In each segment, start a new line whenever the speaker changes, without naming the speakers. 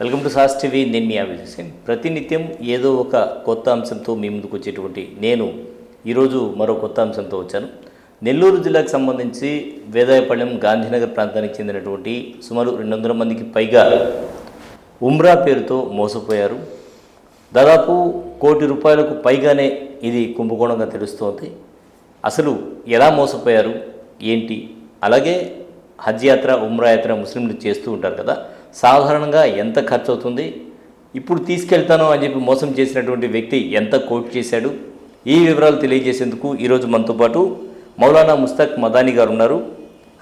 Welcome to sauce TV నేను మీ అభిజిత్ ప్రతినిత్యం ఏదో ఒక కొత్త అంశంతో మీ ముందుకు వచ్చేటువంటి నేను ఈరోజు మరో కొత్త అంశంతో వచ్చాను. నెల్లూరు జిల్లాకు సంబంధించి వేదాయపాళెం గాంధీనగర్ ప్రాంతానికి చెందినటువంటి సుమారు రెండు వందల మందికి పైగా ఉమ్రా పేరుతో మోసపోయారు. దాదాపు కోటి రూపాయలకు పైగానే ఇది కుంభకోణంగా తెలుస్తోంది. అసలు ఎలా మోసపోయారు? ఏంటి? అలాగే హజ్ యాత్ర ఉమ్రా యాత్ర ముస్లింలు చేస్తూ ఉంటారు కదా. సాధారణంగా ఎంత ఖర్చు అవుతుంది ఇప్పుడు తీసుకెళ్తాను అని చెప్పి మోసం చేసినటువంటి వ్యక్తి ఎంత కోట్ చేశాడు? ఈ వివరాలు తెలియజేసేందుకు ఈరోజు మనతో పాటు మౌలానా ముస్తాక్ మదాని గారు ఉన్నారు.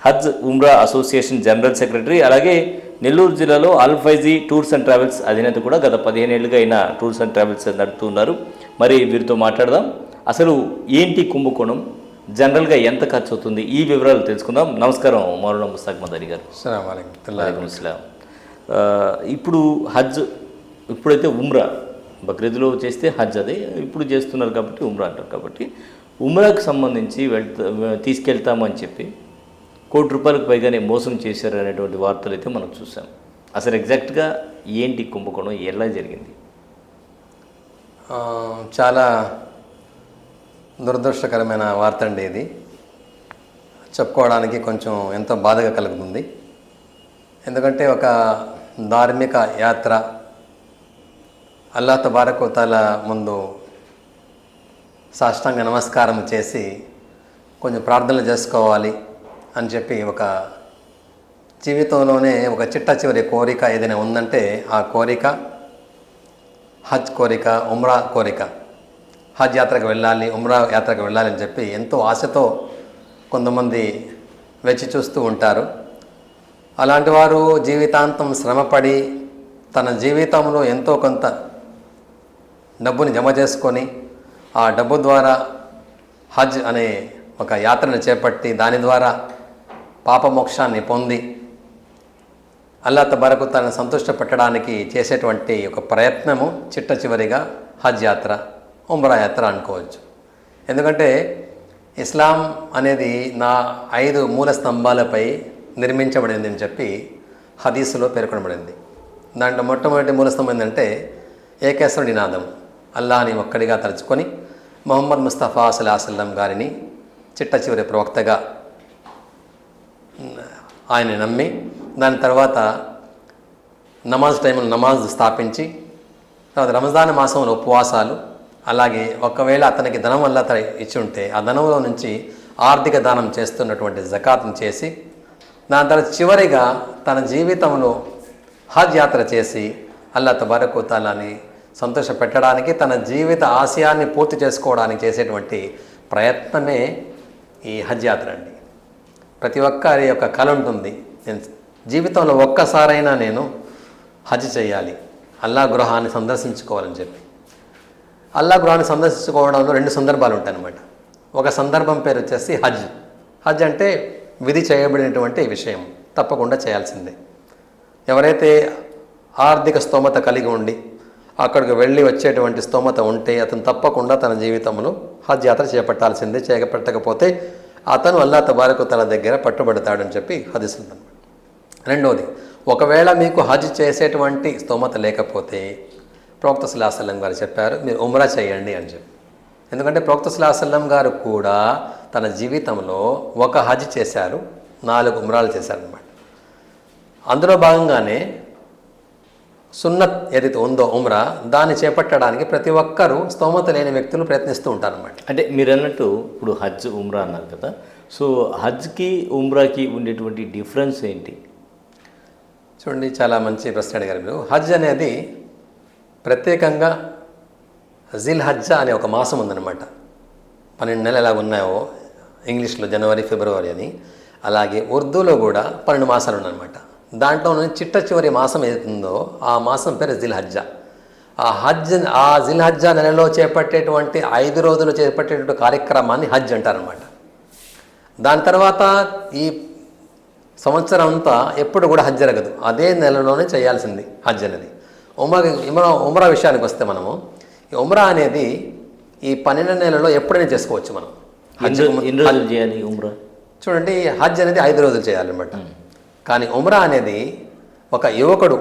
Hajj Umrah association general secretary అలాగే నెల్లూరు జిల్లాలో అల్ఫైజీ టూర్స్ అండ్ ట్రావెల్స్ అధినేత కూడా గత పదిహేను ఏళ్ళుగా అయిన టూర్స్ అండ్ ట్రావెల్స్ నడుపుతున్నారు. మరి వీరితో మాట్లాడదాం. అసలు ఏంటి కుంభకోణం? జనరల్గా ఎంత ఖర్చు అవుతుంది ఈ వివరాలు తెలుసుకుందాం. నమస్కారం మౌలానా ముస్తాక్ మదాని గారు.
అస్సలం
ఇప్పుడు హజ్ ఇప్పుడైతే ఉమ్రా బక్రీద్లో చేస్తే హజ్ అదే ఇప్పుడు చేస్తున్నారు కాబట్టి ఉమ్రా అంటారు. కాబట్టి ఉమ్రాకు సంబంధించి వెళ్తా తీసుకెళ్తామని చెప్పి కోటి రూపాయలకు పైగానే మోసం చేశారు అనేటువంటి వార్తలు అయితే మనం చూసాం. అసలు ఎగ్జాక్ట్గా ఏంటి కుంభకోణం ఎలా జరిగింది?
చాలా దురదృష్టకరమైన వార్త అండి ఇది. చెప్పుకోవడానికి కొంచెం ఎంతో బాధగా కలుగుతుంది. ఎందుకంటే ఒక ధార్మిక యాత్ర అల్లా తబారకోతాల ముందు సాష్టాంగ నమస్కారం చేసి కొంచెం ప్రార్థనలు చేసుకోవాలి అని చెప్పి ఒక జీవితంలోనే ఒక చిట్ట చివరి కోరిక ఏదైనా ఉందంటే ఆ కోరిక హజ్ కోరిక ఉమ్రా కోరిక. హజ్ యాత్రకు వెళ్ళాలి ఉమ్రా యాత్రకు వెళ్ళాలి అని చెప్పి ఎంతో ఆశతో కొంతమంది వెచ్చి చూస్తూ ఉంటారు. అలాంటి వారు జీవితాంతం శ్రమపడి తన జీవితంలో ఎంతో కొంత డబ్బుని జమ చేసుకొని ఆ డబ్బు ద్వారా హజ్ అనే ఒక యాత్రను చేపట్టి దాని ద్వారా పాపమోక్షాన్ని పొంది అల్లా తబరకు తనను సంతుష్ట పెట్టడానికి చేసేటువంటి ఒక ప్రయత్నము చిట్ట చివరిగా హజ్ యాత్ర ఉమ్రా యాత్ర అనుకోవచ్చు. ఎందుకంటే ఇస్లాం అనేది నా ఐదు మూల స్తంభాలపై నిర్మించబడింది అని చెప్పి హదీసులో పేర్కొనబడింది. దాంట్లో మొట్టమొదటి మూలస్థం ఏంటంటే ఏకేశ్వర నినాదం అల్లాని ఒక్కడిగా తలుచుకొని మొహమ్మద్ ముస్తఫా సలాహసల్లం గారిని చిట్ట చివరి ప్రవక్తగా ఆయన నమ్మి దాని తర్వాత నమాజ్ టైంలో నమాజ్ స్థాపించి తర్వాత రంజాన్ మాసంలో ఉపవాసాలు అలాగే ఒకవేళ అతనికి ధనం వల్ల అతను ఇచ్చి ఉంటే ఆ ధనంలో నుంచి ఆర్థిక దానం చేస్తున్నటువంటి జకాత్ను చేసి దాని తర్వాత చివరిగా తన జీవితంలో హజ్ యాత్ర చేసి అల్లా తబారకుతాలని సంతోష పెట్టడానికి తన జీవిత ఆశయాన్ని పూర్తి చేసుకోవడానికి చేసేటువంటి ప్రయత్నమే ఈ హజ్ యాత్ర అండి. ప్రతి ఒక్కరి యొక్క కళ ఉంటుంది. నేను జీవితంలో ఒక్కసారైనా నేను హజ్ చేయాలి. అల్లా గృహాన్ని సందర్శించుకోవాలని చెప్పి. అల్లా గృహాన్ని సందర్శించుకోవడంలో రెండు సందర్భాలు ఉంటాయన్నమాట. ఒక సందర్భం పేరు వచ్చేసి హజ్. హజ్ అంటే విధి చేయబడినటువంటి విషయం తప్పకుండా చేయాల్సిందే. ఎవరైతే ఆర్థిక స్తోమత కలిగి ఉండి అక్కడికి వెళ్ళి వచ్చేటువంటి స్తోమత ఉంటే అతను తప్పకుండా తన జీవితంలో హజ్ యాత్ర చేపట్టాల్సిందే చేపట్టకపోతే అతను అల్లా తబారకు తన దగ్గర పట్టుబడతాడని చెప్పి హదిస్తుంది రెండవది ఒకవేళ మీకు హజ్ చేసేటువంటి స్తోమత లేకపోతే ప్రవక్త సుల్లాసల్లం గారు చెప్పారు మీరు ఉమ్రా చేయండి అని చెప్పి. ఎందుకంటే ప్రవక్త సుల్లాసల్లం గారు కూడా తన జీవితంలో ఒక హజ్ చేశారు నాలుగు ఉమ్రాలు చేశారనమాట అందులో భాగంగానే సున్నత్ ఏదైతే ఉందో ఉమ్రా దాన్ని చేపట్టడానికి ప్రతి ఒక్కరూ స్తోమత లేని వ్యక్తులు ప్రయత్నిస్తూ ఉంటారన్నమాట.
అంటే మీరు అన్నట్టు ఇప్పుడు హజ్ ఉమ్రా అన్నారు కదా. సో హజ్కి ఉమ్రాకి ఉండేటువంటి డిఫరెన్స్ ఏంటి?
చూడండి చాలా మంచి ప్రశ్న అడిగారు మీరు. హజ్ అనేది ప్రత్యేకంగా జిల్ హజ్జ అనే ఒక మాసం ఉందన్నమాట. పన్నెండు నెలలు ఎలా ఉన్నాయో ఇంగ్లీష్లో జనవరి ఫిబ్రవరి అని. అలాగే ఉర్దూలో కూడా పన్నెండు మాసాలు ఉన్నాయన్నమాట. దాంట్లో చిట్ట చివరి మాసం ఏదైతుందో ఆ మాసం పేరు జిల్ హజ్జా ఆ హజ్ ఆ జిల్ హజ్జా నెలలో చేపట్టేటువంటి ఐదు రోజులు చేపట్టేటువంటి కార్యక్రమాన్ని హజ్ అంటారనమాట దాని తర్వాత ఈ సంవత్సరం అంతా ఎప్పుడు కూడా హజ్ జరగదు. అదే నెలలోనే చేయాల్సింది హజ్ అనేది. ఉమ్రా ఉమ్రా ఉమ్రా విషయానికి వస్తే మనము ఈ ఉమ్రా అనేది ఈ పన్నెండు నెలలో ఎప్పుడైనా చేసుకోవచ్చు మనం.
ఎన్ని ఎన్ని రోజులు చేయాలి ఉమ్రా?
చూడండి హజ్ అనేది ఐదు రోజులు చేయాలన్నమాట. కానీ ఉమ్రా అనేది ఒక యువకుడు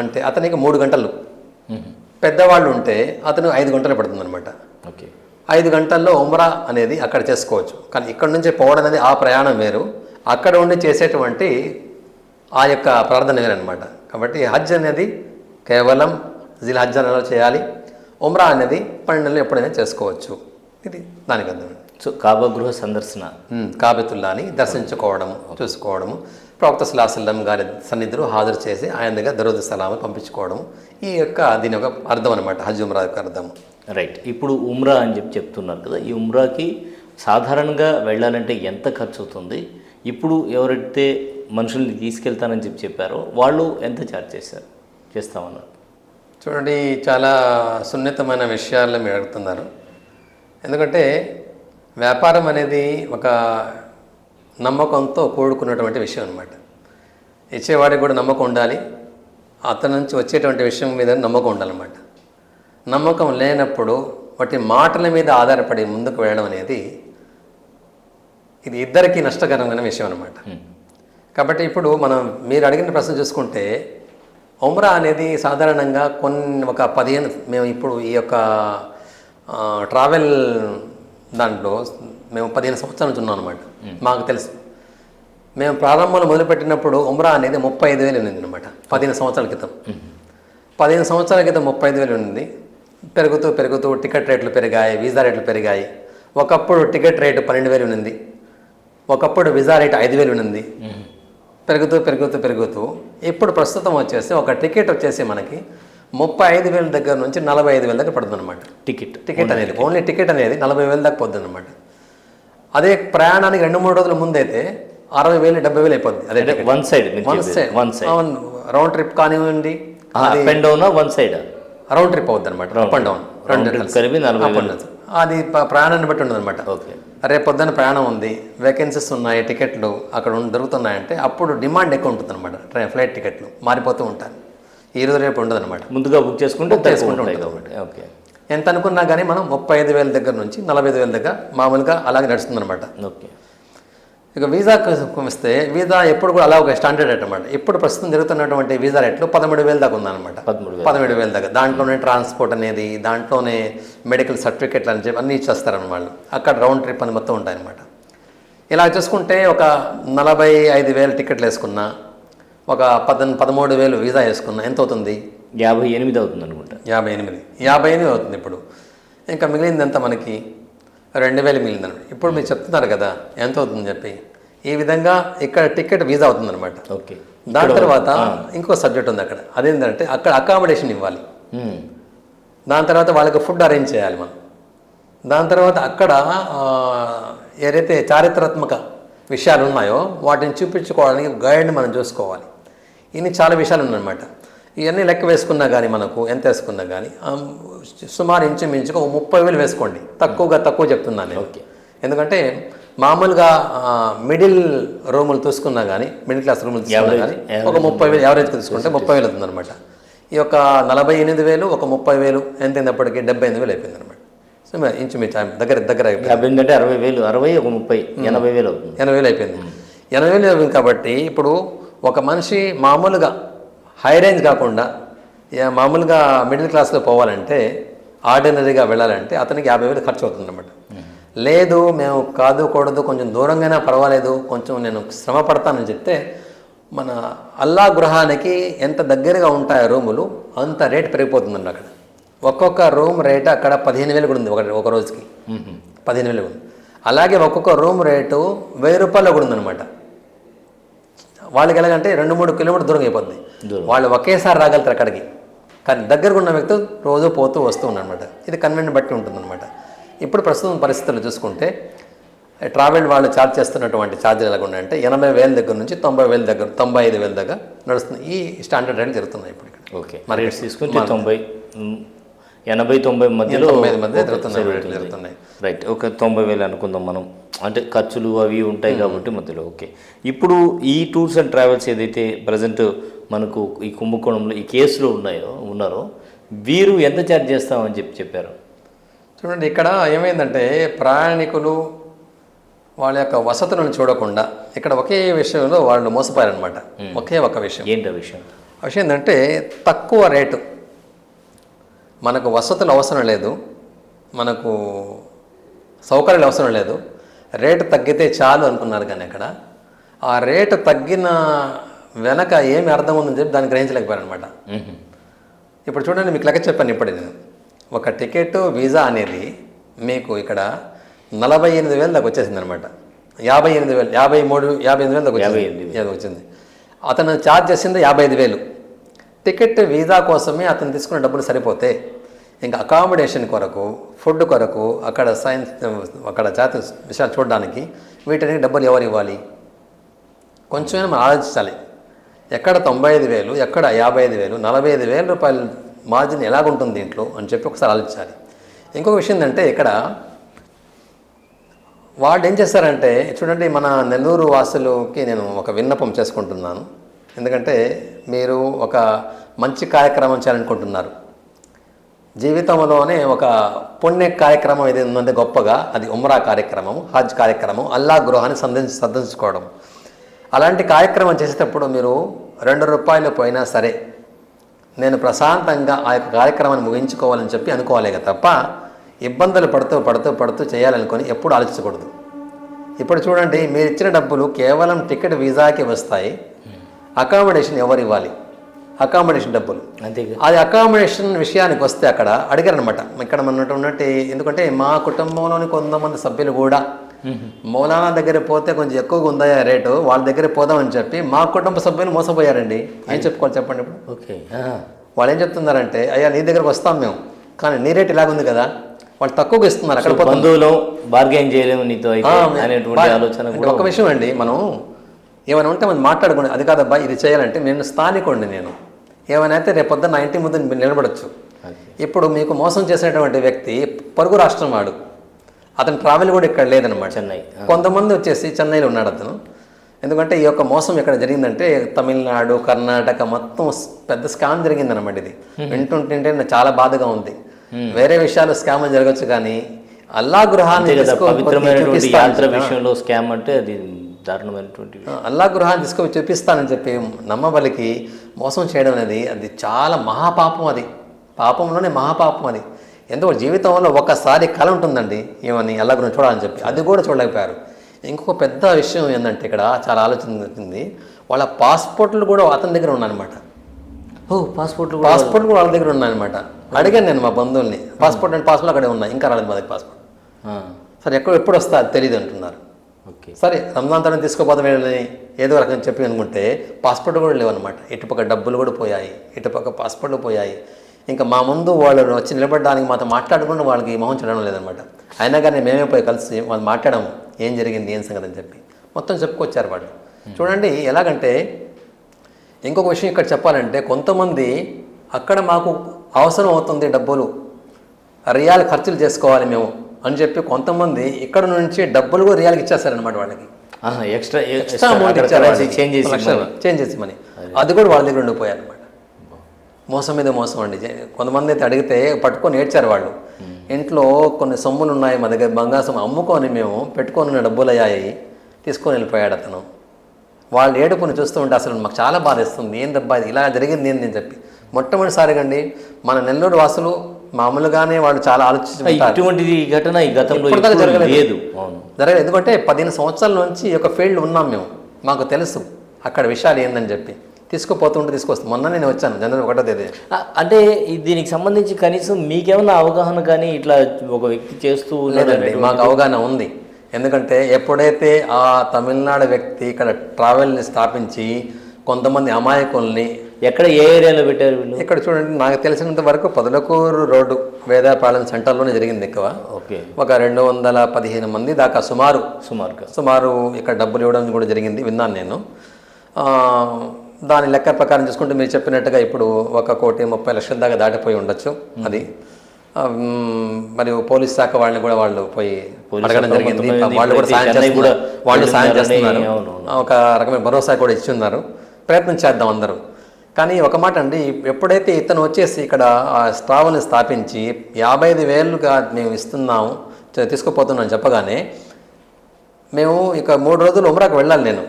అంటే అతనికి మూడు గంటలు. పెద్దవాళ్ళు ఉంటే అతను ఐదు గంటలు పడుతుందన్నమాట.
ఓకే.
ఐదు గంటల్లో ఉమ్రా అనేది అక్కడ చేసుకోవచ్చు. కానీ ఇక్కడ నుంచి పోవడం అనేది ఆ ప్రయాణం వేరు. అక్కడ ఉండి చేసేటువంటి ఆ యొక్క ప్రార్థన వేరనమాట కాబట్టి హజ్ అనేది కేవలం జిల్ హజ్ నెలలో చేయాలి. ఉమ్రా అనేది పన్నెండు నెలలు ఎప్పుడైనా చేసుకోవచ్చు. ఇది దానికి అర్థం.
సో కాబా గృహ సందర్శన.
కాబతుల్లాని దర్శించుకోవడము చూసుకోవడము ప్రవక్త సలాసల్లం గారి సన్నిధిలో హాజరు చేసి ఆయన దగ్గర దరుదు సలాము పంపించుకోవడము ఈ యొక్క దీని యొక్క అర్థం అనమాట హజ్ ఉమ్రా యొక్క అర్థం.
రైట్. ఇప్పుడు ఉమ్రా అని చెప్పి చెప్తున్నారు కదా ఈ ఉమ్రాకి సాధారణంగా వెళ్ళాలంటే ఎంత ఖర్చు అవుతుంది? ఇప్పుడు ఎవరైతే మనుషుల్ని తీసుకెళ్తానని చెప్పి చెప్పారో వాళ్ళు ఎంత ఛార్జ్ చేశారు? చేస్తామన్నారు.
చూడండి చాలా సున్నితమైన విషయాల్లో మీరు అడుగుతున్నారు ఎందుకంటే వ్యాపారం అనేది ఒక నమ్మకంతో కూడుకున్నటువంటి విషయం అనమాట ఇచ్చేవాడికి కూడా నమ్మకం ఉండాలి. అతని నుంచి వచ్చేటువంటి విషయం మీద నమ్మకం ఉండాలన్నమాట. నమ్మకం లేనప్పుడు వాటి మాటల మీద ఆధారపడి ముందుకు వెళ్ళడం అనేది ఇది ఇద్దరికీ నష్టకరమైన విషయం అనమాట కాబట్టి ఇప్పుడు మనం మీరు అడిగిన ప్రశ్న చూసుకుంటే ఉమ్రా అనేది సాధారణంగా కొన్ని ఒక పదిహేను మేము ఇప్పుడు ఈ యొక్క ట్రావెల్ దాంట్లో మేము పదిహేను సంవత్సరాల నుంచి ఉన్నాం అనమాట మాకు తెలుసు. మేము ప్రారంభంలో మొదలుపెట్టినప్పుడు ఉమ్రా అనేది ముప్పై ఐదు వేలు ఉంది అనమాట పదిహేను సంవత్సరాల క్రితం. పదిహేను సంవత్సరాల క్రితం ముప్పై ఐదు వేలు ఉంది పెరుగుతూ పెరుగుతూ టికెట్ రేట్లు పెరిగాయి వీసా రేట్లు పెరిగాయి. ఒకప్పుడు టికెట్ రేటు పన్నెండు వేలు ఉంది ఒకప్పుడు వీసా రేటు ఐదు వేలు ఉంది పెరుగుతూ పెరుగుతూ పెరుగుతూ ఇప్పుడు ప్రస్తుతం వచ్చేసి ఒక టికెట్ వచ్చేసి మనకి ముప్పై ఐదు వేల దగ్గర నుంచి నలభై ఐదు వేల దగ్గర పడుతుంది అనమాట
టికెట్
టికెట్ అనేది ఓన్లీ టికెట్ అనేది నలభై వేల దాకా పోతుంది అనమాట అదే ప్రయాణానికి రెండు మూడు రోజుల ముందైతే అరవై వేలు డెబ్బై వేలు అయిపోద్ది అదే
one side
one side.
One side.
Round trip కానివ్వండి
up and down one side?
Round trip అవుద్ది అనమాట అప్ అండ్ డౌన్ రెండు.
కలిపి నలభై.
అది ప్రయాణాన్ని బట్టి ఉండదు అనమాట
ఓకే.
రేపు పొద్దున్న ప్రయాణం ఉంది వేకెన్సీస్ ఉన్నాయి టికెట్లు అక్కడ దొరుకుతున్నాయంటే అప్పుడు డిమాండ్ ఎక్కువ ఉంటుంది అనమాట ట్రైన్ ఫ్లైట్ టికెట్లు మారిపోతూ ఉంటాయి ఈ రోజు రేపు ఉండదు అనమాట
ముందుగా బుక్ చేసుకుంటే ఉంటాయి
ఉంటుంది.
కాబట్టి. ఓకే.
ఎంత అనుకున్నా కానీ మనం ముప్పై ఐదు వేల దగ్గర నుంచి నలభై ఐదు వేల దగ్గర మామూలుగా అలాగే నడుస్తుంది అనమాట
ఓకే.
ఇక వీసా వస్తే వీసా ఎప్పుడు కూడా అలా ఒక స్టాండర్డ్ రేట్ అనమాట ఇప్పుడు ప్రస్తుతం జరుగుతున్నటువంటి వీసా రేట్లు పదమూడు వేల దాకా ఉందన్నమాట.
పదమూడు వేలు.
పదమూడు వేల దాకా. దాంట్లోనే ట్రాన్స్పోర్ట్ అనేది దాంట్లోనే మెడికల్ సర్టిఫికెట్లు అని చెప్పి అన్నీ ఇచ్చేస్తారన్న వాళ్ళు. అక్కడ రౌండ్ ట్రిప్ అని మొత్తం ఉంటాయన్నమాట. ఇలా చూసుకుంటే ఒక నలభై ఐదు వేల టికెట్లు వేసుకున్నా ఒక పదన్ పదమూడు వేలు వీసా వేసుకున్నా ఎంత అవుతుంది?
యాభై ఎనిమిది అవుతుంది అనుకుంటా.
యాభై ఎనిమిది. యాభై ఎనిమిది అవుతుంది ఇప్పుడు. ఇంకా మిగిలింది ఎంత మనకి? రెండు వేలు మిగిలిందన్నమాట ఇప్పుడు మీరు చెప్తున్నారు కదా ఎంత అవుతుంది చెప్పి. ఈ విధంగా ఇక్కడ టికెట్ వీసా అవుతుంది అనమాట
ఓకే.
దాని తర్వాత ఇంకో సబ్జెక్ట్ ఉంది అక్కడ. అదేంటంటే అక్కడ అకామిడేషన్ ఇవ్వాలి. దాని తర్వాత వాళ్ళకి ఫుడ్ అరేంజ్ చేయాలి మనం. దాని తర్వాత అక్కడ ఏదైతే చారిత్రాత్మక విషయాలు ఉన్నాయో వాటిని చూపించుకోవడానికి గైడ్ని మనం చూసుకోవాలి. ఇన్ని చాలా విషయాలు ఉన్నాయన్నమాట. ఇవన్నీ లెక్క వేసుకున్నా కానీ మనకు ఎంత వేసుకున్నా కానీ సుమారు ఇంచుమించుగా ఒక ముప్పై వేలు వేసుకోండి. తక్కువగా తక్కువ చెప్తున్నాను నేను.
ఓకే.
ఎందుకంటే మామూలుగా మిడిల్ రూములు చూసుకున్నా కానీ మిడిల్ క్లాస్ రూములు తీసుకున్నా కానీ ఒక ముప్పై వేలు యావరేజ్ తీసుకుంటే ముప్పై వేలు అవుతుంది అనమాట ఈ యొక్క నలభై ఎనిమిది వేలు ఒక ముప్పై వేలు ఎంత అయినప్పటికీ డెబ్బై ఎనిమిది వేలు అయిపోయింది అనమాట సో ఇంచుమించు దగ్గర దగ్గర అయిపోయింది.
అంటే అరవై వేలు అరవై ఒక ముప్పై ఎనభై వేలు అవుతుంది.
ఎనభై వేలు అయిపోయింది. ఎనభై వేలు అయిపోయింది కాబట్టి ఇప్పుడు ఒక మనిషి మామూలుగా హై రేంజ్ కాకుండా మామూలుగా మిడిల్ క్లాస్లో పోవాలంటే ఆర్డినరీగా వెళ్ళాలంటే అతనికి యాభై వేలు ఖర్చు అవుతుంది అనమాట లేదు మేము కాదు కూడదు కొంచెం దూరంగానే పర్వాలేదు కొంచెం నేను శ్రమ పడతానని చెప్తే మన అల్లా గృహానికి ఎంత దగ్గరగా ఉంటాయో రూములు అంత రేట్ పెరిగిపోతుందండి అక్కడ. ఒక్కొక్క రూమ్ రేట్ అక్కడ పదిహేను వేలు కూడా ఉంది ఒక ఒక రోజుకి.
మ్మ్.
పదిహేను వేలు ఉంది. అలాగే ఒక్కొక్క రూమ్ రేటు వెయ్యి రూపాయలు కూడా ఉందన్నమాట. వాళ్ళకి ఎలాగంటే రెండు మూడు కిలోమీటర్ దూరం అయిపోద్ది. వాళ్ళు ఒకేసారి రాగలుగుతారు అక్కడికి. కానీ దగ్గరగా ఉన్న వ్యక్తులు రోజు పోతూ వస్తూ ఉన్నారన్నమాట. ఇది కన్వెంట్ బట్టి ఉంటుందన్నమాట. ఇప్పుడు ప్రస్తుతం పరిస్థితులు చూసుకుంటే ట్రావెల్ వాళ్ళు ఛార్జ్ చేస్తున్నటువంటి ఛార్జీలు ఎలాగ ఉన్నాయంటే ఎనభై వేల దగ్గర నుంచి తొంభై వేల దగ్గర తొంభై ఐదు వేల దగ్గర నడుస్తుంది ఈ స్టాండర్డ్ రేట్లు జరుగుతున్నాయి ఇప్పుడు ఇక్కడ.
ఓకే. రేట్స్ తీసుకుంటే తొంభై ఎనభై తొంభై మధ్యలో
జరుగుతున్నాయి
రైట్ ఒక తొంభై వేలు అనుకుందాం మనం. అంటే ఖర్చులు అవి ఉంటాయి కాబట్టి మధ్యలో ఓకే. ఇప్పుడు ఈ టూర్స్ అండ్ ట్రావెల్స్ ఏదైతే ప్రజెంట్ మనకు ఈ కుంభకోణంలో ఈ కేసులో ఉన్నాయో ఉన్నారో వీరు ఎంత ఛార్జ్ చేస్తామని చెప్పి చెప్పారు?
చూడండి ఇక్కడ ఏమైందంటే ప్రయాణికులు వాళ్ళ యొక్క వసతులను చూడకుండా ఇక్కడ ఒకే విషయంలో వాళ్ళు మోసపోయారనమాట ఒకే ఒక విషయం.
ఏంటి ఆ విషయం?
విషయం ఏంటంటే తక్కువ రేటు. మనకు వసతులు అవసరం లేదు మనకు సౌకర్యాలు అవసరం లేదు. రేటు తగ్గితే చాలు అనుకున్నారు కానీ అక్కడ. ఆ రేటు తగ్గిన వెనక ఏమి అర్థం ఉందని చెప్పి దాన్ని గ్రహించలేకపోయారనమాట. ఇప్పుడు చూడండి మీకు లెక్క చెప్పాను ఇప్పుడే నేను. ఒక టికెట్ వీసా అనేది మీకు ఇక్కడ నలభై ఎనిమిది వేలు దాకా వచ్చేసింది అనమాట యాభై ఎనిమిది వేలు యాభై మూడు యాభై ఎనిమిది వేలు దాకా వచ్చింది వచ్చింది. అతను ఛార్జ్ చేసింది యాభై ఐదు వేలు. టికెట్ వీసా కోసమే అతను తీసుకున్న డబ్బులు సరిపోతే ఇంకా అకామిడేషన్ కొరకు ఫుడ్ కొరకు అక్కడ సైన్స్ అక్కడ జాతి విషయాలు చూడడానికి వీటిని డబ్బులు ఎవరు ఇవ్వాలి? కొంచెమైనా మనం ఆలోచించాలి. ఎక్కడ తొంభై ఐదు వేలు ఎక్కడ యాభై ఐదు వేలు నలభై ఐదు వేల రూపాయల మార్జిన్ ఎలాగుంటుంది దీంట్లో అని చెప్పి ఒకసారి ఆలోచించాలి. ఇంకొక విషయం ఏంటంటే ఇక్కడ వాళ్ళు ఏం చేస్తారంటే చూడండి మన నెల్లూరు వాసులకి నేను ఒక విన్నపం చేసుకుంటున్నాను. ఎందుకంటే మీరు ఒక మంచి కార్యక్రమం చేయాలనుకుంటున్నారు. జీవితంలోనే ఒక పుణ్య కార్యక్రమం ఏది ఉందంటే గొప్పగా అది ఉమ్రా కార్యక్రమం హజ్ కార్యక్రమం అల్లా గృహాన్ని సందర్శి సందర్శించుకోవడం. అలాంటి కార్యక్రమం చేసేటప్పుడు మీరు రెండు రూపాయలు పోయినా సరే నేను ప్రశాంతంగా ఆ యొక్క కార్యక్రమాన్ని ముగించుకోవాలని చెప్పి అనుకోవాలే తప్ప ఇబ్బందులు పడుతూ పడుతూ పడుతూ చేయాలనుకొని ఎప్పుడు ఆలోచించకూడదు. ఇప్పుడు చూడండి మీరు ఇచ్చిన డబ్బులు కేవలం టికెట్ వీసాకి వస్తాయి. అకామిడేషన్ ఎవరు ఇవ్వాలి? అకామిడేషన్ డబ్బులు.
అంతేగా
అది అకామిడేషన్ విషయానికి వస్తే అక్కడ అడిగారనమాట ఇక్కడ మన ఉన్నట్టు ఎందుకంటే మా కుటుంబంలోని కొంతమంది సభ్యులు కూడా మౌలానా దగ్గర పోతే కొంచెం ఎక్కువగా ఉందా రేటు? వాళ్ళ దగ్గర పోదామని చెప్పి మా కుటుంబ సభ్యులు మోసపోయారండి. ఏం చెప్పుకోవాలి చెప్పండి ఇప్పుడు?
ఓకే
వాళ్ళు ఏం చెప్తున్నారంటే అయ్యా నీ దగ్గరకు వస్తాం మేము. కానీ నీ రేట్ ఇలాగుంది కదా. వాళ్ళు తక్కువగా ఇస్తున్నారు అక్కడ
బంధువులు బార్గెన్ చేయలేము నీతో అనేటువంటి ఆలోచన
ఒక విషయం అండి మనం ఏమైనా ఉంటే మనం మాట్లాడుకోండి అది కాదబ్బా ఇది చేయాలంటే నేను స్థానికండి నేను. ఏమైనా అయితే రేపు పొద్దున్న నా ఇంటి ముందు నిలబడచ్చు. ఇప్పుడు మీకు మోసం చేసినటువంటి వ్యక్తి పరుగు రాష్ట్రం వాడు. అతని ట్రావెల్ కూడా ఇక్కడ లేదనమాట
చెన్నై.
కొంతమంది వచ్చేసి చెన్నైలో ఉన్నాడు అతను. ఎందుకంటే ఈ యొక్క మోసం ఎక్కడ జరిగిందంటే తమిళనాడు కర్ణాటక మొత్తం పెద్ద స్కామ్ జరిగిందనమాట ఇది. వింటుంటుంటే నాకు చాలా బాధగా ఉంది. వేరే విషయాలు స్కామ్ జరగచ్చు కానీ అల్లా గృహాన్ని
విషయంలో స్కామ్ అంటే అది దారుణమైనటువంటి
అల్లా గృహాన్ని తీసుకొని చూపిస్తానని చెప్పి నమ్మబలికి మోసం చేయడం అనేది అది చాలా మహాపాపం అది. పాపంలోనే మహాపాపం అది. ఎందుకు జీవితంలో ఒకసారి కళ ఉంటుందండి ఏమని అల్లా గురించి చూడాలని చెప్పి. అది కూడా చూడలేకపోయారు. ఇంకొక పెద్ద విషయం ఏంటంటే ఇక్కడ చాలా ఆలోచన వచ్చింది వాళ్ళ పాస్పోర్ట్లు కూడా అతని దగ్గర ఉన్నాయన్నమాట.
ఓ పాస్పోర్ట్
పాస్పోర్ట్ కూడా వాళ్ళ దగ్గర ఉన్నాయన్నమాట. అడిగాను నేను మా బంధువుల్ని పాస్పోర్ట్ అంటే పాస్పోర్ట్ అక్కడే ఉన్నాయి ఇంకా రాలేదు మా దగ్గర పాస్పోర్ట్. సరే ఎక్కడ ఎప్పుడు వస్తా తెలియదు అంటున్నారు. సరే రంజాన్ తర్వాత తీసుకోపోతాం వీళ్ళని ఏదో రకంగా చెప్పి అనుకుంటే పాస్పోర్ట్ కూడా లేవన్నమాట. ఇటుపక్క డబ్బులు కూడా పోయాయి ఇటుపక్క పాస్పోర్ట్లు పోయాయి. ఇంకా మా ముందు వాళ్ళు వచ్చి నిలబడడానికి మాతో మాట్లాడకుండా వాళ్ళకి మొహం చూడడం లేదనమాట అయినా కానీ మేమే పోయి కలిసి వాళ్ళు మాట్లాడాము ఏం జరిగింది ఏం సంగతి అని చెప్పి. మొత్తం చెప్పుకొచ్చారు వాళ్ళు. చూడండి ఎలాగంటే ఇంకొక విషయం ఇక్కడ చెప్పాలంటే కొంతమంది అక్కడ మాకు అవసరం అవుతుంది డబ్బులు. రియాల్ ఖర్చులు చేసుకోవాలి మేము. అని చెప్పి కొంతమంది ఇక్కడ నుంచి డబ్బులు కూడా రియాల్కి ఇచ్చేస్తారనమాట వాళ్ళకి.
Extra
extra amount.
చేంజ్ చేసి
చేంజ్ చేసి మనీ అది. కూడా వాళ్ళ దగ్గర ఉండిపోయారు అనమాట మోసం మీద మోసం అండి. కొంతమంది అయితే అడిగితే పట్టుకొని ఏడ్చారు వాళ్ళు. ఇంట్లో కొన్ని సొమ్ములు ఉన్నాయి మా దగ్గర బంగారు సొమ్ము అమ్ముకొని మేము పెట్టుకొని ఉన్న డబ్బులు అయ్యాయి. తీసుకొని వెళ్ళిపోయాడు అతను. వాళ్ళ ఏడుపుని చూస్తూ ఉంటే అసలు మాకు చాలా బాధ ఇస్తుంది ఏందబ్బా ఇది? ఇలా జరిగింది ఏంది అని చెప్పి. మొట్టమొదటిసారిగా అండి మన నెల్లూరు వాసులు మామూలుగానే వాళ్ళు చాలా ఆలోచించి
ఇటువంటిది ఘటన ఈ గతంలో
జరగలేదు. జరగలేదు. ఎందుకంటే పదిహేను సంవత్సరాల నుంచి ఈ యొక్క ఫీల్డ్ ఉన్నాం మేము. మాకు తెలుసు. అక్కడ విషయాలు ఏందని చెప్పి. తీసుకుపోతుంటే తీసుకొస్తాం. మొన్న నేను వచ్చాను. జనవరి ఒకటో తేదీ.
అంటే దీనికి సంబంధించి కనీసం మీకేమన్నా అవగాహన కానీ ఇట్లా ఒక వ్యక్తి చేస్తూ
లేదండి మాకు అవగాహన ఉంది. ఎందుకంటే ఎప్పుడైతే ఆ తమిళనాడు వ్యక్తి ఇక్కడ ట్రావెల్ని స్థాపించి కొంతమంది అమాయకుల్ని
ఎక్కడ ఏ ఏరియాలో పెట్టారు వీళ్ళు?
ఇక్కడ చూడండి నాకు తెలిసినంత వరకు పొదలకూరు రోడ్డు వేదాపాలెం సెంటర్లోనే జరిగింది ఎక్కువ.
ఓకే.
ఒక రెండు వందల పదిహేను మంది దాకా సుమారు.
సుమారుగా.
సుమారు ఇక్కడ డబ్బులు ఇవ్వడం కూడా జరిగింది విన్నాను నేను. దాని లెక్క ప్రకారం చూసుకుంటే మీరు చెప్పినట్టుగా ఇప్పుడు ఒక కోటి ముప్పై లక్షల దాకా దాటిపోయి ఉండొచ్చు అది. మరియు పోలీస్ శాఖ వాళ్ళని కూడా వాళ్ళు పోయి అడగడం జరిగింది. వాళ్ళు కూడా సాయం చేస్తున్నారు. వాళ్ళు సాయం చేస్తున్నారు. ఒక రకమైన భరోసా కూడా ఇచ్చి ఉన్నారు. ప్రయత్నం చేద్దాం అందరూ. కానీ ఒక మాట అండి ఎప్పుడైతే ఇతను వచ్చేసి ఇక్కడ ఆ స్టావ్ని స్థాపించి యాభై ఐదు వేలుగా మేము ఇస్తున్నాము తీసుకుపోతున్నాను చెప్పగానే మేము ఇక మూడు రోజులు ఉమ్రాకు వెళ్ళాలి నేను.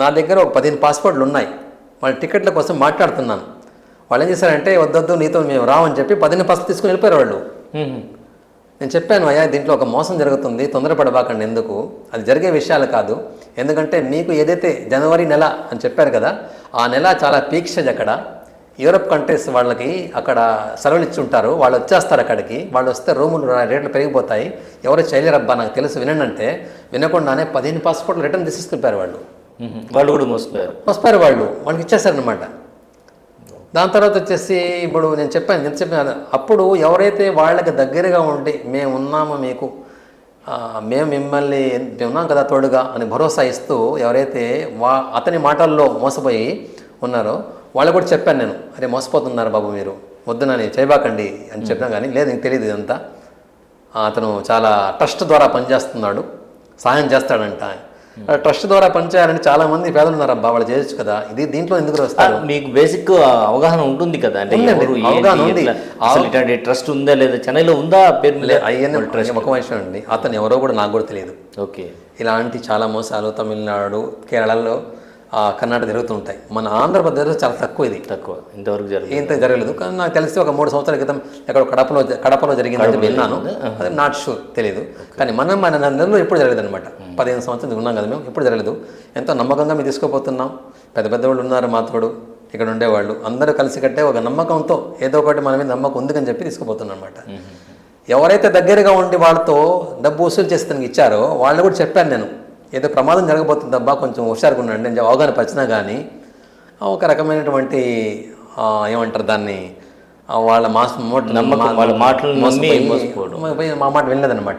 నా దగ్గర ఒక పదిహేను పాస్పోర్ట్లు ఉన్నాయి. వాళ్ళ టికెట్ల కోసం మాట్లాడుతున్నాను. వాళ్ళు ఏం చేశారంటే వద్దొద్దు నీతో మేము రామని చెప్పి పదిహేను పాస్పోర్ట్ తీసుకుని వెళ్ళిపోయారు వాళ్ళు. నేను చెప్పాను అయ్యా దీంట్లో ఒక మోసం జరుగుతుంది తొందరపడబాకండి ఎందుకు? అది జరిగే విషయాలు కాదు. ఎందుకంటే మీకు ఏదైతే జనవరి నెల అని చెప్పారు కదా ఆ నెల చాలా పీక్ స్టేజ్ అక్కడ. యూరప్ కంట్రీస్ వాళ్ళకి అక్కడ సెలవులు ఇచ్చి ఉంటారు వాళ్ళు వచ్చేస్తారు అక్కడికి. వాళ్ళు వస్తే రూములు రేట్లు పెరిగిపోతాయి. ఎవరు చేయలేరబ్బా నాకు తెలుసు వినండి అంటే వినకుండానే పదిహేను పాస్పోర్ట్లు రిటర్న్ తీసుకెళ్ళిపోయారు వాళ్ళు.
వాళ్ళు కూడా మోసపోయారు.
వస్తారు వాళ్ళు వాళ్ళకి ఇచ్చేస్తారనమాట దాని తర్వాత వచ్చేసి ఇప్పుడు నేను చెప్పాను ఎంత చెప్పాను? అప్పుడు ఎవరైతే వాళ్ళకి దగ్గరగా ఉండి మేము ఉన్నాము మీకు మేము మిమ్మల్ని మేము ఉన్నాం కదా తోడుగా అని భరోసా ఇస్తూ ఎవరైతే వా అతని మాటల్లో మోసపోయి ఉన్నారో వాళ్ళు కూడా చెప్పాను నేను. అరే మోసపోతున్నారు బాబు మీరు. వద్దునని చేయబాకండి అని చెప్పినా కానీ లేదు నీకు తెలియదు ఇదంతా. అతను చాలా ట్రస్ట్ ద్వారా పనిచేస్తున్నాడు. సహాయం చేస్తాడంట. ట్రస్ట్ ద్వారా పనిచేయాలని చాలా మంది పేదలు ఉన్నారు అబ్బా వాళ్ళు చేయొచ్చు కదా. ఇది దీంట్లో ఎందుకు వస్తారు
మీకు బేసిక్ అవగాహన ఉంటుంది కదా. అంటే
అవగాహన ఉంది.
ఇట్లాంటి ట్రస్ట్ ఉందా లేదా? చెన్నైలో ఉందా పేరు
అయ్యన్న ఒక విషయం అండి. అతను ఎవరో కూడా నాకు కూడా తెలియదు.
ఓకే.
ఇలాంటి చాలా మోసాలు తమిళనాడు కేరళలో కర్ణాటక జరుగుతుంటాయి. మన ఆంధ్రప్రదేశ్లో చాలా తక్కువ ఇది.
తక్కువ. ఇంతవరకు జరగదు
ఇంత జరగలేదు. కానీ నాకు తెలిసి ఒక మూడు సంవత్సరాల క్రితం ఎక్కడ కడపలో కడపలో జరిగిందని విన్నాను. అది నాట్ షూర్ తెలియదు కానీ మనం మన నెలలో ఎప్పుడు జరగలేదు అనమాట పదిహేను సంవత్సరాలు ఉన్నాం కదా మేము ఎప్పుడు జరగలేదు. ఎంతో నమ్మకంగా మేము తీసుకోపోతున్నాం పెద్ద పెద్ద వాళ్ళు ఉన్నారు మా తోడు ఇక్కడ ఉండేవాళ్ళు. అందరూ కలిసి కట్టే ఒక నమ్మకంతో ఏదో ఒకటి మన మీద నమ్మకం ఉందని చెప్పి తీసుకుపోతున్నాం అనమాట ఎవరైతే దగ్గరగా ఉండి వాళ్ళతో డబ్బు వసూలు చేసి తనకి ఇచ్చారో వాళ్ళు కూడా చెప్పాను నేను. ఏదో ప్రమాదం జరగబోతుంది అబ్బా కొంచెం హుషారుగా ఉండండి నేను అవగాహన పరిచినా కానీ ఒక రకమైనటువంటి ఏమంటారు దాన్ని వాళ్ళ మాస్
వాళ్ళ.
పోయి మా మాట వినలేదన్నమాట.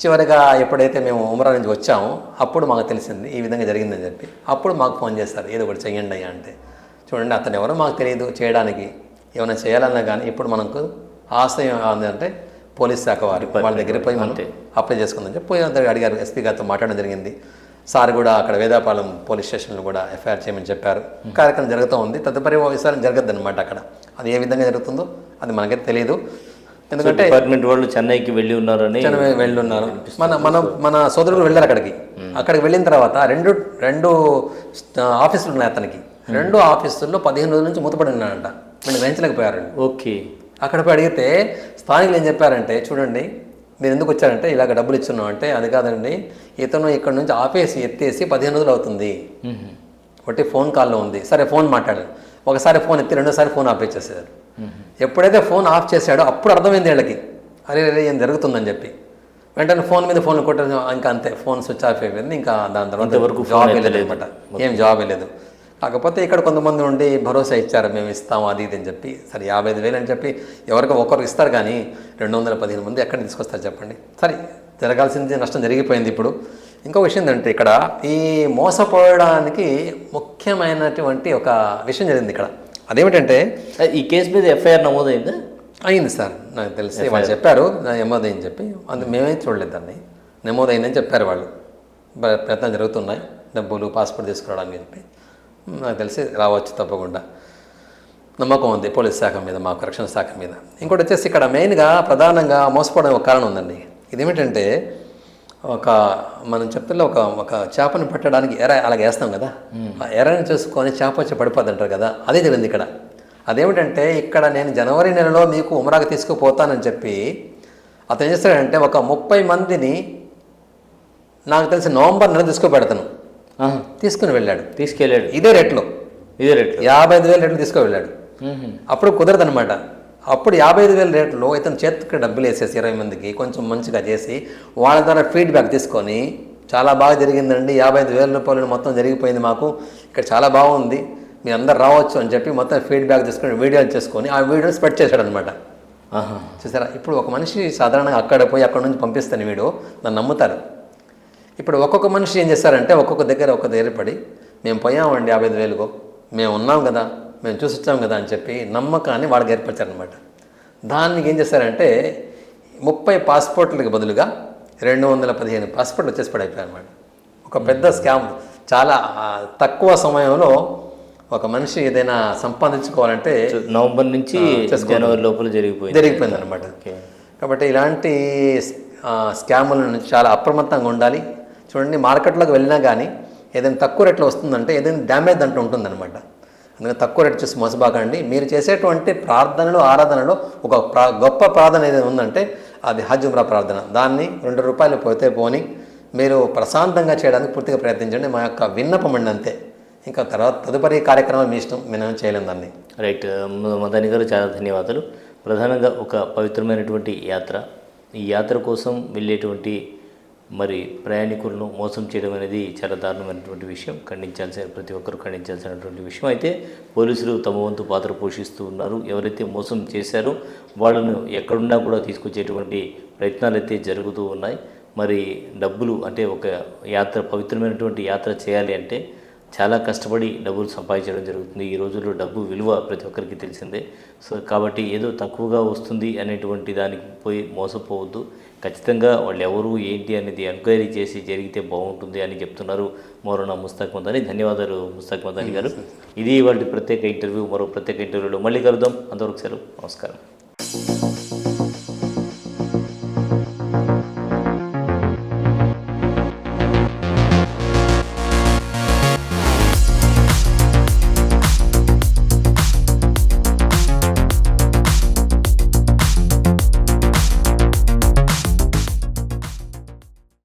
చివరిగా ఎప్పుడైతే మేము ఉమరా నుంచి వచ్చామో అప్పుడు మాకు తెలిసింది ఈ విధంగా జరిగిందని చెప్పి. అప్పుడు మాకు ఫోన్ చేస్తారు ఏదో ఒకటి చెయ్యండి అయ్యా అంటే. చూడండి అతను ఎవరో మాకు తెలియదు చేయడానికి. ఏమైనా చేయాలన్నా కానీ ఇప్పుడు మనకు ఆశయం అంటే పోలీస్ శాఖ వారు వాళ్ళ దగ్గర పోయి మనం అప్లై చేసుకుందని చెప్పి పోయి అడిగారు ఎస్పీ గారితో మాట్లాడడం జరిగింది. సార్ కూడా అక్కడ వేదాపాలెం పోలీస్ స్టేషన్లో కూడా ఎఫ్ఐఆర్ చేయమని చెప్పారు. కార్యక్రమం జరుగుతూ ఉంది. తదుపరి విచారణ జరగద్దు అనమాట అక్కడ. అది ఏ విధంగా జరుగుతుందో అది మనకైతే తెలియదు ఎందుకంటే
డిపార్ట్మెంట్ వాళ్ళు చెన్నైకి వెళ్ళి ఉన్నారని
జనం వెళ్ళున్నారు. మన మన మన సోదరులు వెళ్ళారు అక్కడికి. అక్కడికి వెళ్ళిన తర్వాత రెండు రెండు ఆఫీసులు ఉన్నాయి అతనికి. రెండు ఆఫీసుల్లో పదిహేను రోజుల నుంచి మూతపడి ఉన్నాడంట. వీళ్ళు
ఓకే.
అక్కడ పోయి అడిగితే స్థానికులు ఏం చెప్పారంటే చూడండి మీరు ఎందుకు వచ్చారంటే ఇలాగ డబ్బులు ఇచ్చున్నాం అంటే అది కాదండి ఇతను ఇక్కడ నుంచి ఆపేసి ఎత్తేసి పదిహేను రోజులు అవుతుంది. ఒకటి ఫోన్ కాల్లో ఉంది. సరే ఫోన్ మాట్లాడారు ఒకసారి ఫోన్ ఎత్తి రెండోసారి ఫోన్ ఆపేసేసారు ఎప్పుడైతే ఫోన్ ఆఫ్ చేశాడో అప్పుడు అర్థమైంది వీళ్ళకి. అరే అరే ఏం జరుగుతుందని చెప్పి. వెంటనే ఫోన్ మీద ఫోన్ కొట్టడం ఇంకా అంతే. ఫోన్ స్విచ్ ఆఫ్ అయిపోయింది ఇంకా దాని తర్వాత జాబ్. లేదు అనమాట ఏం జాబ్ లేదు కాకపోతే ఇక్కడ కొంతమంది ఉండి భరోసా ఇచ్చారు మేము ఇస్తాం అది ఇది అని చెప్పి. సరే యాభై ఐదు వేలు అని చెప్పి ఎవరికో ఒకరికి ఇస్తారు కానీ రెండు వందల పదిహేను మంది ఎక్కడ తీసుకొస్తారు చెప్పండి? సరే జరగాల్సింది నష్టం జరిగిపోయింది ఇప్పుడు. ఇంకో విషయం ఏంటంటే ఇక్కడ ఈ మోసపోవడానికి ముఖ్యమైనటువంటి ఒక విషయం జరిగింది ఇక్కడ. అదేమిటంటే
ఈ కేసు మీద ఎఫ్ఐఆర్ నమోదైందా?
అయింది సార్. నాకు తెలిసి వాళ్ళు చెప్పారు నమోదైందని చెప్పి. అందు మేమే చూడలేదు దాన్ని. నమోదైందని చెప్పారు వాళ్ళు. ప్రయత్నాలు జరుగుతున్నాయి. డబ్బులు పాస్పోర్ట్ తీసుకురావడానికి చెప్పి. నాకు తెలిసి రావచ్చు తప్పకుండా. నమ్మకం ఉంది పోలీస్ శాఖ మీద మాకు రక్షణ శాఖ మీద. ఇంకోటి వచ్చేసి ఇక్కడ మెయిన్గా ప్రధానంగా మోసపోవడం ఒక కారణం ఉందండి. ఇదేమిటంటే ఒక మనం చెప్తుల్లో ఒక ఒక చేపను పట్టడానికి ఎర అలాగ వేస్తాం కదా. ఆ ఎరని చూసుకొని చేప వచ్చి పడిపోద్ది అంటారు కదా. అదే జరిగింది ఇక్కడ. అదేమిటంటే ఇక్కడ నేను జనవరి నెలలో మీకు ఉమరాకు తీసుకుపోతానని చెప్పి అతను ఏం చేస్తాడంటే ఒక ముప్పై మందిని నాకు తెలిసి నవంబర్ నెల తీసుకుపెడతాను. తీసుకుని వెళ్ళాడు.
తీసుకెళ్ళాడు.
ఇదే రేట్లో.
ఇదే రేట్లు.
యాభై ఐదు వేల రేట్లు తీసుకువెళ్ళాడు అప్పుడు కుదరదనమాట అప్పుడు యాభై ఐదు వేల రేట్లో ఇతను చేతికి డబ్బులు వేసేసి ఇరవై మందికి కొంచెం మంచిగా చేసి వాళ్ళ ద్వారా ఫీడ్బ్యాక్ తీసుకొని చాలా బాగా జరిగిందండి. యాభై ఐదు వేల రూపాయలు మొత్తం జరిగిపోయింది మాకు. ఇక్కడ చాలా బాగుంది. మీ అందరు రావచ్చు అని చెప్పి మొత్తం ఫీడ్బ్యాక్ తీసుకొని వీడియోలు చేసుకొని ఆ వీడియోని స్ప్రెడ్ చేశాడు అనమాట. చూసారా? ఇప్పుడు ఒక మనిషి సాధారణంగా అక్కడ పోయి అక్కడ నుంచి పంపిస్తాను వీడు. నన్ను నమ్ముతారు. ఇప్పుడు ఒక్కొక్క మనిషి ఏం చేస్తారంటే ఒక్కొక్క దగ్గర ఒక్క దగ్గర పడి మేము పోయామండి యాభై ఐదు వేలుకో మేము ఉన్నాం కదా మేము చూసి వచ్చాం కదా అని చెప్పి నమ్మకాన్ని వాళ్ళకి ఏర్పరిచారనమాట దానికి ఏం చేస్తారంటే ముప్పై పాస్పోర్ట్లకు బదులుగా రెండు వందల పదిహేను పాస్పోర్ట్లు వచ్చేసి పడైపోయాయి అనమాట ఒక పెద్ద స్కామ్. చాలా తక్కువ సమయంలో ఒక మనిషి ఏదైనా సంపాదించుకోవాలంటే
నవంబర్ నుంచి జనవరి లోపల జరిగిపోయింది.
జరిగిపోయింది అనమాట కాబట్టి ఇలాంటి స్కాముల నుంచి చాలా అప్రమత్తంగా ఉండాలి. చూడండి మార్కెట్లోకి వెళ్ళినా కానీ ఏదైనా తక్కువ రేట్లో వస్తుందంటే ఏదైనా డ్యామేజ్ అంటూ ఉంటుందన్నమాట. అందుకని తక్కువ రేటు చూసి మోసబాకండి మీరు చేసేటువంటి ప్రార్థనలు ఆరాధనలో ఒక ప్రా గొప్ప ప్రార్థన ఏదైనా ఉందంటే అది హజుమ్రా ప్రార్థన. దాన్ని రెండు రూపాయలు పోతే పోని మీరు ప్రశాంతంగా చేయడానికి పూర్తిగా ప్రయత్నించండి. మా యొక్క విన్నపం అండి అంతే. ఇంకా తర్వాత తదుపరి కార్యక్రమం మీ ఇష్టం మేము చేయలేం దాన్ని.
రైట్. మ- మదన్ గారు చాలా ధన్యవాదాలు. ప్రధానంగా ఒక పవిత్రమైనటువంటి యాత్ర. ఈ యాత్ర కోసం వెళ్ళేటువంటి మరి ప్రయాణికులను మోసం చేయడం అనేది చాలా దారుణమైనటువంటి విషయం. ఖండించాల్సిన ప్రతి ఒక్కరు ఖండించాల్సినటువంటి విషయం. అయితే పోలీసులు తమ వంతు పాత్ర పోషిస్తూ ఉన్నారు. ఎవరైతే మోసం చేశారో వాళ్ళను ఎక్కడున్నా కూడా తీసుకొచ్చేటువంటి ప్రయత్నాలు అయితే జరుగుతూ ఉన్నాయి. మరి డబ్బులు అంటే ఒక యాత్ర పవిత్రమైనటువంటి యాత్ర చేయాలి అంటే చాలా కష్టపడి డబ్బులు సంపాదించడం జరుగుతుంది. ఈ రోజుల్లో డబ్బు విలువ ప్రతి ఒక్కరికి తెలిసిందే. సో కాబట్టి ఏదో తక్కువగా వస్తుంది అనేటువంటి దానికి పోయి మోసపోవద్దు. ఖచ్చితంగా వాళ్ళు ఎవరు ఏంటి అనేది ఎంక్వైరీ చేసి జరిగితే బాగుంటుంది అని చెప్తున్నారు మౌలానా ముస్తాక్ మదాని. ధన్యవాదాలు ముస్తాక్ మదాని గారు. ఇది వాళ్ళ ప్రత్యేక ఇంటర్వ్యూ మరో ప్రత్యేక ఇంటర్వ్యూలో మళ్ళీ కలుద్దాం. అంతవరకు సెలవు. నమస్కారం.